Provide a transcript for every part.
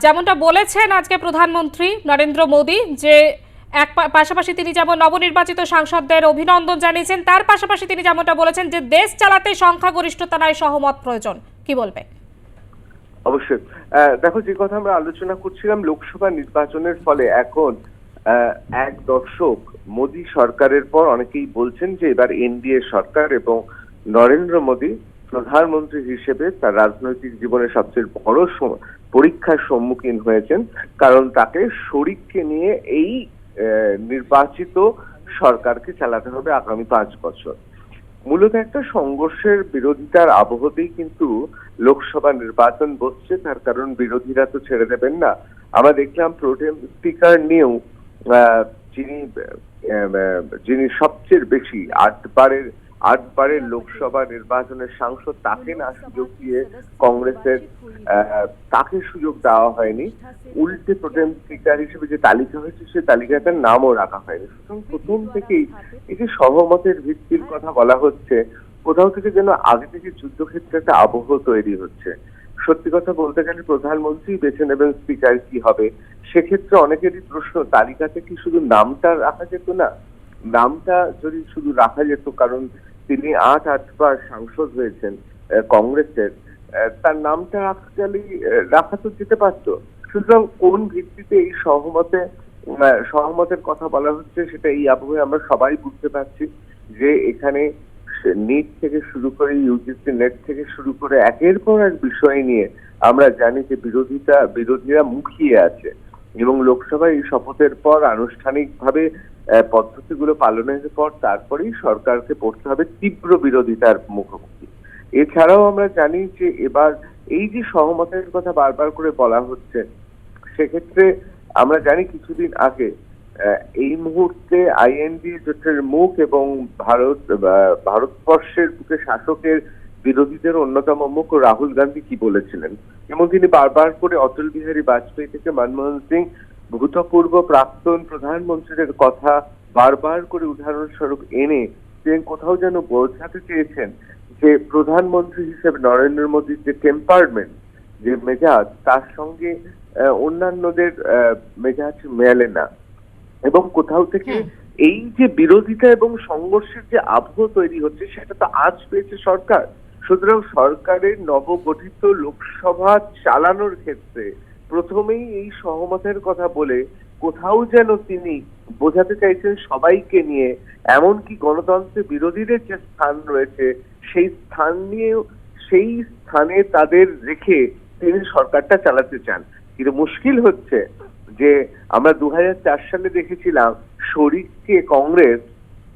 যেমনটা বলেছেন আজকে প্রধানমন্ত্রী নরেন্দ্র মোদী, যে এক পাশাপাশি তিনি যেমন নবনির্বাচিত সাংসদদের অভিনন্দন জানিয়েছেন, তার পাশাপাশি তিনি যেমনটা বলেছেন যে দেশ চালাতে সংখ্যাগরিষ্ঠতা নয় সহমত প্রয়োজন। কি বলবে অবশ্যই। দেখো, যে কথা আমরা আলোচনা করছিলাম লোকসভা নির্বাচনের ফলে, এখন এক দশক মোদী সরকারের পর অনেকেই বলছেন যে এবার এনডিএ সরকার এবং নরেন্দ্র মোদী প্রধানমন্ত্রী হিসেবে তার রাজনৈতিক জীবনে সবচেয়ে বড় পরীক্ষার সম্মুখীন হয়েছেন, কারণ তাকে শরিককে নিয়ে এই নির্বাচিত সরকারকে চালাতে হবে আগামী পাঁচ বছর। মূলত একটা সংঘর্ষের বিরোধিতার আবহতেই কিন্তু লোকসভা নির্বাচন বসছে, তার কারণ বিরোধীরা তো ছেড়ে দেবেন না। আমরা দেখলাম প্রোটেম স্পিকার নিয়েও যিনি যিনি সবচেয়ে বেশি আটবারের আটবারের লোকসভা নির্বাচনের সাংসদ তাকে না সুযোগ দিয়ে কংগ্রেসের তাকে সুযোগ দেওয়া হয়নি। উল্টে প্রোটেম স্পিকার হিসেবে যে তালিকা হয়েছে, সে তালিকাটার নামও রাখা হয়নি। সুতরাং প্রথম থেকেই এই যে সহমতের ভিত্তির কথা বলা হচ্ছে, কোথাও থেকে যেন আগে থেকে যুদ্ধক্ষেত্রে একটা আবহ তৈরি হচ্ছে। সত্যি কথা বলতে গেলে প্রধানমন্ত্রী বেছে নেবেন স্পিকার কি হবে, সেক্ষেত্রে অনেকেরই প্রশ্ন, তালিকাতে কি শুধু নামটা রাখা যেত না? নামটা যদি শুধু রাখা যেত, কারণ তিনি আট আটবার সাংসদ হয়েছেন কংগ্রেসের। তার নামটা আহ, রাখা তো যেতে পারতো। সুতরাং কোন ভিত্তিতে এই সহমতে সহমতের কথা বলা হচ্ছে সেটা এই আবহে আমরা সবাই বুঝতে পারছি যে এখানে নিট থেকে শুরু করে ইউজিসি নেট থেকে শুরু করে একের পর এক বিষয় নিয়ে আমরা জানি যে বিরোধিতা বিরোধীরা মুখিয়ে আছে। এবং লোকসভায় এই শপথের পর আনুষ্ঠানিকভাবে পদ্ধতিগুলো পালনের পর তারপরেই সরকারকে পড়তে হবে তীব্র বিরোধিতার মুখোমুখি। এছাড়াও আমরা জানি যে এবার এই যে সহমতের কথা বারবার করে বলা হচ্ছে, সেক্ষেত্রে আমরা জানি কিছুদিন আগে এই মুহূর্তে আইএনডি জোটের মুখ এবং ভারত ভারতবর্ষের বুকে শাসকের বিরোধীদের অন্যতম মুখ রাহুল গান্ধী কি বলেছিলেন? এবং তিনি বারবার করে অটল বিহারী বাজপেয়ী থেকে মনমোহন সিং ভূতপূর্ব প্রাক্তন প্রধানমন্ত্রীদের কথা বারবার করে উদাহরণস্বরূপ এনে তিনি কোথাও যেন বোঝাতে চেয়েছেন যে প্রধানমন্ত্রী হিসেবে নরেন্দ্র মোদীর যে টেম্পারমেন্ট যে মেজাজ তার সঙ্গে অন্যান্যদের আহ, মেজাজ মেলে না। এবং কোথাও থেকে এই যে বিরোধিতা এবং সংঘর্ষের যে আবহ তৈরি হচ্ছে সেটা তো আজ পেয়েছে সরকার। সুতরাং সরকারের নবগঠিত লোকসভা চালানোর ক্ষেত্রে প্রথমেই এই সহমতের কথা বলে কোথাও যেন তিনি বোঝাতে চাইছেন সবাইকে নিয়ে, এমনকি গণতন্ত্রের বিরোধীদের যে স্থান রয়েছে, সেই স্থান নিয়ে, সেই স্থানে তাদের রেখে তিনি সরকারটা চালাতে চান। কিন্তু মুশকিল হচ্ছে যে আমরা দু হাজার চার সালে দেখেছিলাম শরিককে কংগ্রেস,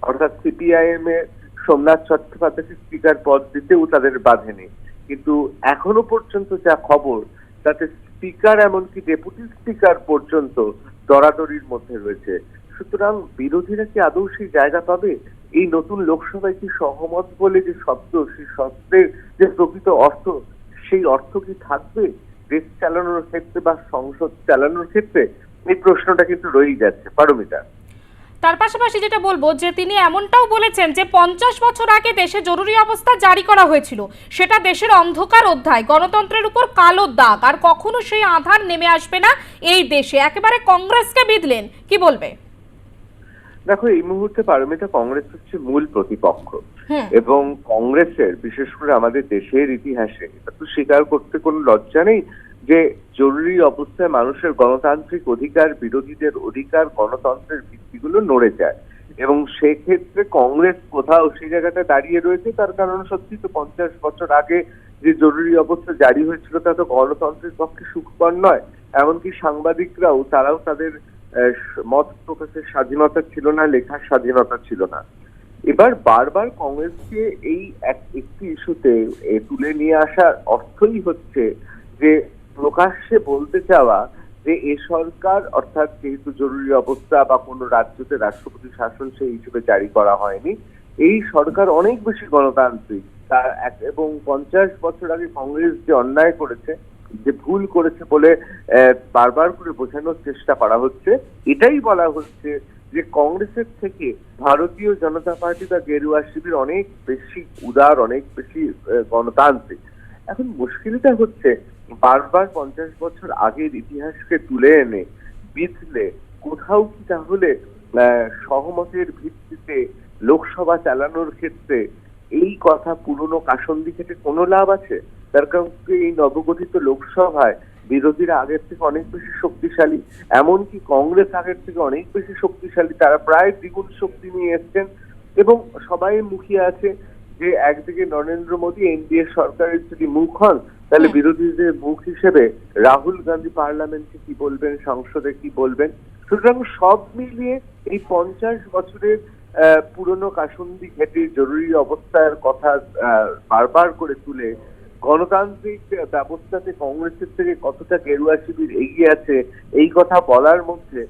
অর্থাৎ সিপিআইএম এর সোমনাথ চট্টোপাধ্যায়কে স্পিকার পদ দিতেও তাদের বাধেনি। কিন্তু এখনও পর্যন্ত যা খবর, তাতে স্পিকার এমনকি ডেপুটি স্পিকার পর্যন্ত দরাদরির মধ্যে রয়েছে। সুতরাং বিরোধীরা কি আদৌ সেই জায়গা পাবে? এই নতুন লোকসভায় কি সহমত বলে যে শব্দ, সেই শব্দের যে প্রকৃত অর্থ, সেই অর্থ কি থাকবে? দেশ চালানোর ক্ষেত্রে বা সংসদ চালানোর ক্ষেত্রে এই প্রশ্নটা কিন্তু রয়েই যাচ্ছে। পারমিতা। তার পাশাপাশি যেটা বলব যে তিনি এমনটাও বলেছেন যে পঞ্চাশ বছর আগে দেশে জরুরি অবস্থা জারি করা হয়েছিল। সেটা দেশের অন্ধকার অধ্যায় গণতন্ত্রের উপর কালো দাগ। আর কখনো সেই আধার নেমে আসবে না এই দেশে। একেবারে কংগ্রেসকে বিধলেন। কি বলবে? দেখো এই মুহূর্তে পারমিতা কংগ্রেস হচ্ছে মূল প্রতিপক্ষ। এবং কংগ্রেসের বিশেষ করে আমাদের দেশের ইতিহাসে এটা তো স্বীকার করতে কোনো লজ্জা নেই। যে জরুরি অবস্থায় মানুষের গণতান্ত্রিক অধিকার, বিরোধীদের অধিকার, গণতন্ত্রের ভিত্তিগুলো নড়ে যায়। এবং সেক্ষেত্রে কংগ্রেস কোথাও সেই জায়গাটা দাঁড়িয়ে রয়েছে, তার কারণ সত্যি তো পঞ্চাশ বছর আগে যে জরুরি অবস্থা জারি হয়েছিল, তা তো গণতন্ত্রের পক্ষে সুখকর নয়। এমনকি সাংবাদিকরাও, তারাও তাদের মত প্রকাশের স্বাধীনতা ছিল না, লেখার স্বাধীনতা ছিল না। এবার বারবার কংগ্রেসকে এই এক- একটি ইস্যুতে তুলে নিয়ে আসার অর্থই হচ্ছে যে প্রকাশ্যে বলতে চাওয়া যে এ সরকার, অর্থাৎ যেহেতু জরুরি অবস্থা বা কোনো রাজ্যতে রাষ্ট্রপতি শাসন সেই হিসেবে জারি করা হয়নি, এই সরকার অনেক বেশি গণতান্ত্রিক। তার এক- এবং পঞ্চাশ বছর আগে কংগ্রেস যে অন্যায় করেছে, যে ভুল করেছে বলে বারবার করে বোঝানোর চেষ্টা করা হচ্ছে, এটাই বলা হচ্ছে যে কংগ্রেসের থেকে ভারতীয় জনতা পার্টি বা গেরুয়া শিবির অনেক বেশি উদার, অনেক বেশি গণতান্ত্রিক। এখন মুশকিলটা হচ্ছে বারবার পঞ্চাশ বছর আগের ইতিহাসকে তুলে এনে বিধলে কোথাও কি তাহলে সহমতের ভিত্তিতে লোকসভা চালানোর ক্ষেত্রে এই কথা পুরনো কাসন্দি থেকে কোনো লাভ আছে? তার কারণ এই নবগঠিত লোকসভায় বিরোধীরা আগের থেকে অনেক বেশি শক্তিশালী, এমনকি কংগ্রেস আগের থেকে অনেক বেশি শক্তিশালী, তারা প্রায় দ্বিগুণ শক্তি নিয়ে এসছেন এবং সবাই মুখিয়ে আছে যে একদিকে নরেন্দ্র মোদী এনডিএ সরকারের যদি মুখ হন তাহলে বিরোধীদের মুখ হিসেবে রাহুল গান্ধী পার্লামেন্টে কি বলবেন সংসদে কি বলবেন? সুতরাং সব মিলিয়ে এই পঞ্চাশ বছরের পুরনো কাসুন্দি ঘেটির জরুরি অবস্থার কথা আহ, বারবার করে তুলে গণতান্ত্রিক ব্যবস্থাতে কংগ্রেসের থেকে কতটা গেরুয়া শিবির এগিয়ে আছে এই কথা বলার মধ্যে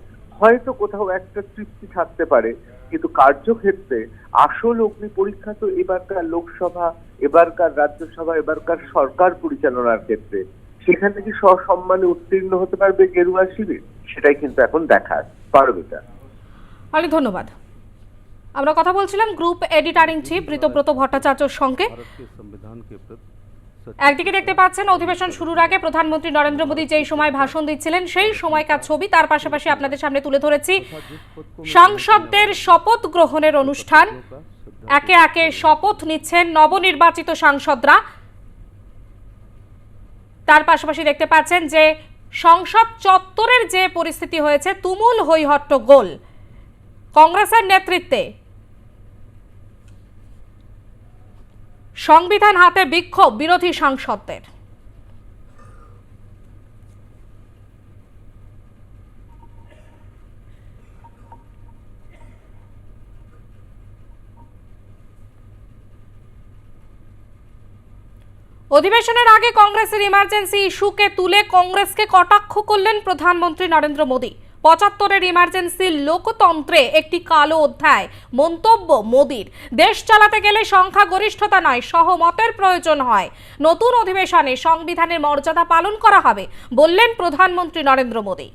হয়তো কোথাও একটা তৃপ্তি থাকতে পারে। কিন্তু কার্যক্ষেত্রে আসল অগ্নি পরীক্ষা তো এবারকার লোকসভা এবারকার রাজ্যসভা এবারকার সরকার পরিচালনার ক্ষেত্রে। সেখানে কি সসম্মানে উত্তীর্ণ হতে পারবে গেরুয়া শিবির? সেটাই কিন্তু এখন দেখা পারবে অনেক ধন্যবাদ। আমরা কথা বলছিলাম group editor in chief Ritabrata ভট্টাচার্যর সঙ্গে। সংবিধানকে একদিকে দেখতে পাচ্ছেন, অধিবেশন শুরুর আগে প্রধানমন্ত্রী নরেন্দ্র মোদী যেই সময় ভাষণ দিচ্ছিলেন, সেই সময়কার ছবি তার পাশাপাশি আপনাদের সামনে তুলে ধরেছি। সাংসদদের শপথ গ্রহণের অনুষ্ঠান। একে একে শপথ নিচ্ছেন নবনির্বাচিত সাংসদরা। তার পাশাপাশি দেখতে পাচ্ছেন যে সংসদ চত্বরের যে পরিস্থিতি হয়েছে, তুমুল হৈহট্টগোল কংগ্রেসের নেতৃত্বে সংবিধান হাতে বিক্ষোভ বিরোধী সাংসদদের। অধিবেশনের আগে কংগ্রেসের ইমার্জেন্সি ইস্যুকে তুলে কংগ্রেসকে কটাক্ষ করলেন প্রধানমন্ত্রী নরেন্দ্র মোদী। পঁচাত্তরের ইমার্জেন্সি লোকতন্ত্রে একটি কালো অধ্যায় মন্তব্য মোদীর দেশ চালাতে গেলে সংখ্যা গরিষ্ঠতা নয় সহমতের প্রয়োজন হয় নতুন অধিবেশনে সংবিধানের মর্যাদা পালন করা হবে বললেন প্রধানমন্ত্রী নরেন্দ্র মোদী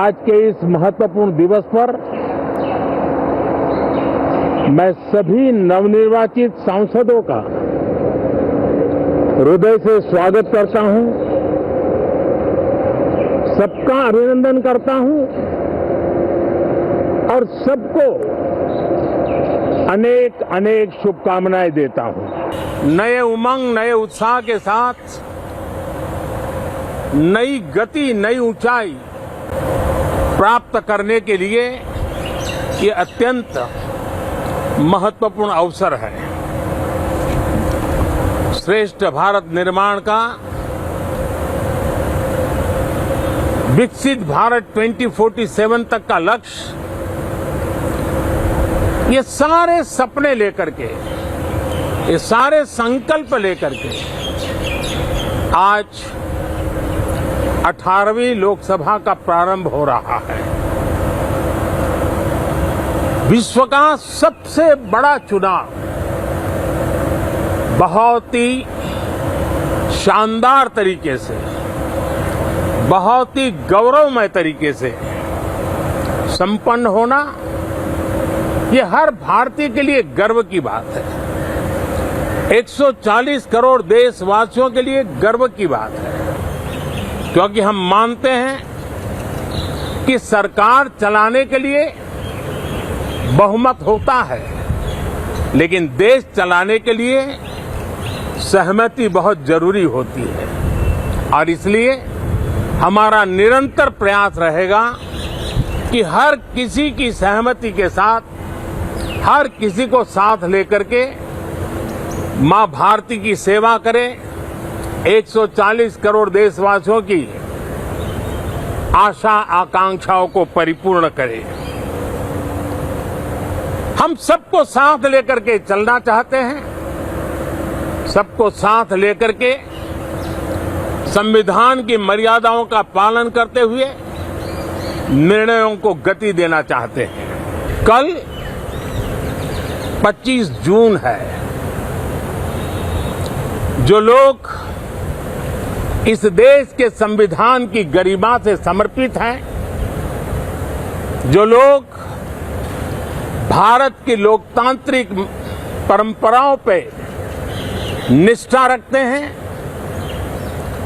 आज के इस महत्वपूर्ण दिवस पर मैं सभी नवनिर्वाचित सांसदों का हृदय से स्वागत करता हूं सबका अभिनंदन करता हूँ और सबको अनेक अनेक शुभकामनाएँ देता हूँ। नए उमंग, नए उत्साह के साथ, नई गति, नई ऊंचाई प्राप्त करने के लिए ये अत्यंत महत्वपूर्ण अवसर है। श्रेष्ठ भारत निर्माण का विकसित भारत 2047 तक का लक्ष्य, ये सारे सपने लेकर के, ये सारे संकल्प लेकर के, आज 18वीं लोकसभा का प्रारंभ हो रहा है। विश्व का सबसे बड़ा चुनाव, बहुत ही शानदार तरीके से बहुत ही गौरवमय तरीके से संपन्न होना ये हर भारतीय के लिए गर्व की बात है। 140 करोड़ देशवासियों के लिए गर्व की बात है। क्योंकि हम मानते हैं कि सरकार चलाने के लिए बहुमत होता है, लेकिन देश चलाने के लिए सहमति बहुत ज़रूरी होती है। और इसलिए हमारा निरंतर प्रयास रहेगा कि हर किसी की सहमति के साथ, हर किसी को साथ लेकर के माँ भारती की सेवा करें। 140 करोड़ देशवासियों की आशा आकांक्षाओं को परिपूर्ण करें। हम सबको साथ लेकर के चलना चाहते हैं। सबको साथ लेकर के संविधान की मर्यादाओं का पालन करते हुए निर्णयों को गति देना चाहते हैं। कल 25 जून है। जो लोग इस देश के संविधान की गरिमा से समर्पित हैं, जो लोग भारत की लोकतांत्रिक परंपराओं पे निष्ठा रखते हैं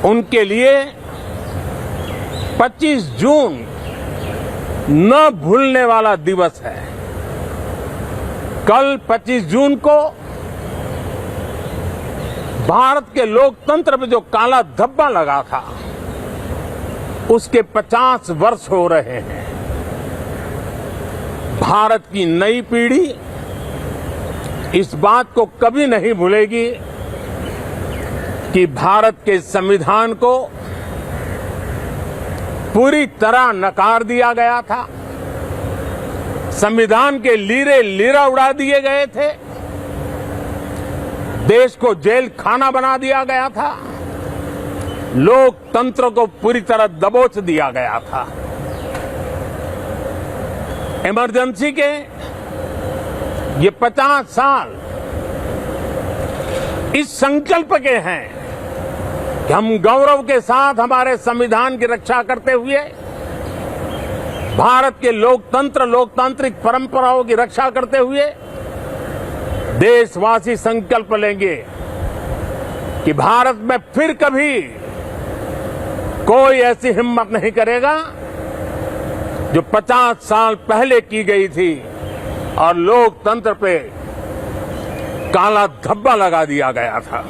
उनके लिए 25 जून न भूलने वाला दिवस है। कल 25 जून को भारत के लोकतंत्र में जो काला धब्बा लगा था, उसके 50 वर्ष हो रहे हैं। भारत की नई पीढ़ी इस बात को कभी नहीं भूलेगी। कि भारत के संविधान को पूरी तरह नकार दिया गया था। संविधान के लीरे लीरा उड़ा दिए गए थे। देश को जेल खाना बना दिया गया था। लोकतंत्र को पूरी तरह दबोच दिया गया था। इमरजेंसी के ये 50 साल इस संकल्प के हैं हम गौरव के साथ हमारे संविधान की रक्षा करते हुए भारत के लोकतंत्र, लोकतांत्रिक परंपराओं की रक्षा करते हुए देशवासी संकल्प लेंगे कि भारत में फिर कभी कोई ऐसी हिम्मत नहीं करेगा जो 50 साल पहले की गई थी और लोकतंत्र पे काला धब्बा लगा दिया गया था।